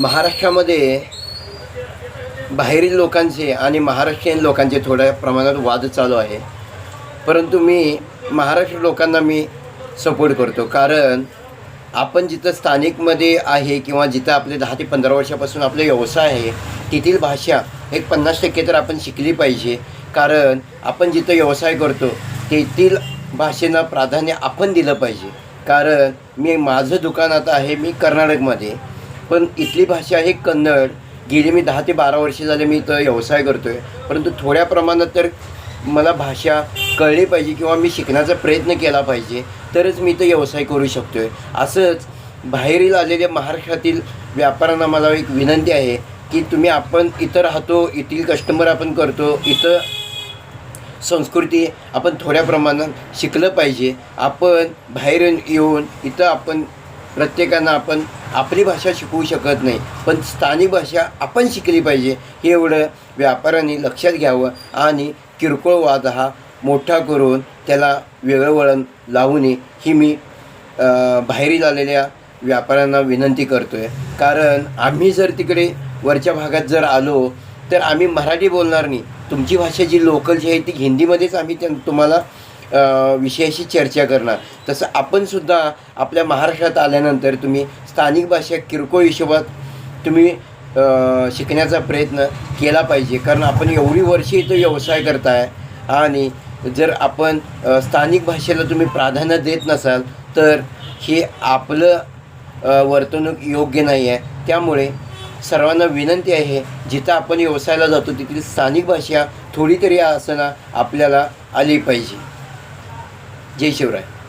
महाराष्ट्रामध्ये बाहेरील लोकांचे आणि महाराष्ट्रीयन लोकांचे थोड्या प्रमाणात वाद चालू आहे. परंतु मी महाराष्ट्र लोकांना मी सपोर्ट करतो. कारण आपण जिथं स्थानिकमध्ये आहे किंवा जिथं आपले दहा ते पंधरा वर्षापासून आपले व्यवसाय आहे तेथील भाषा एक पन्नास टक्के तर आपण शिकली पाहिजे. कारण आपण जिथं व्यवसाय करतो तेथील भाषेला प्राधान्य आपण दिलं पाहिजे. कारण मी माझं दुकान आता आहे मी कर्नाटकमध्ये. पण इथली भाषा आहे कन्नड. गेली मी दहा ते बारा वर्षे झाले मी इथं व्यवसाय करतो आहे परंतु थोड्या प्रमाणात तर मला भाषा कळली पाहिजे किंवा मी शिकण्याचा प्रयत्न केला पाहिजे. तरच मी इथं व्यवसाय करू शकतो आहे असंच बाहेरील आलेल्या महाराष्ट्रातील व्यापाऱ्यांना मला एक विनंती आहे की तुम्ही आपण इथं राहतो इथील कस्टमर आपण करतो इथं संस्कृती आपण थोड्या प्रमाणात शिकलं पाहिजे. आपण बाहेर येऊन इथं आपण प्रत्येकांना आपण आपली भाषा शिकवू शकत नाही पण स्थानिक भाषा आपण शिकली पाहिजे हे एवढं व्यापाऱ्यांनी लक्षात घ्यावं आणि किरकोळ वाद हा मोठा करून त्याला वेगळं वळण लावू नये ही मी बाहेरी बाहेरील आलेल्या व्यापाऱ्यांना विनंती करतो आहे कारण आम्ही जर तिकडे वरच्या भागात जर आलो तर आम्ही मराठी बोलणार नाही. तुमची भाषा जी लोकल जी आहे ती हिंदीमध्येच आम्ही त्या तुम्हाला विषयाशी चर्चा करणार. तसं आपण सुद्धा आपल्या महाराष्ट्रात आल्यानंतर तुम्ही स्थानिक भाषा किरकोळ हिशोबात तुम्ही शिकण्याचा प्रयत्न केला पाहिजे. कारण आपण एवढी वर्षे इथं व्यवसाय करताय आणि जर आपण स्थानिक भाषेला तुम्ही प्राधान्य देत नसाल तर हे आपलं वर्तणूक योग्य नाही आहे त्यामुळे सर्वांना विनंती आहे जिथं आपण व्यवसायाला जातो तिथली स्थानिक भाषा थोडी तरी असना आपल्याला आली पाहिजे. जय शिवराय.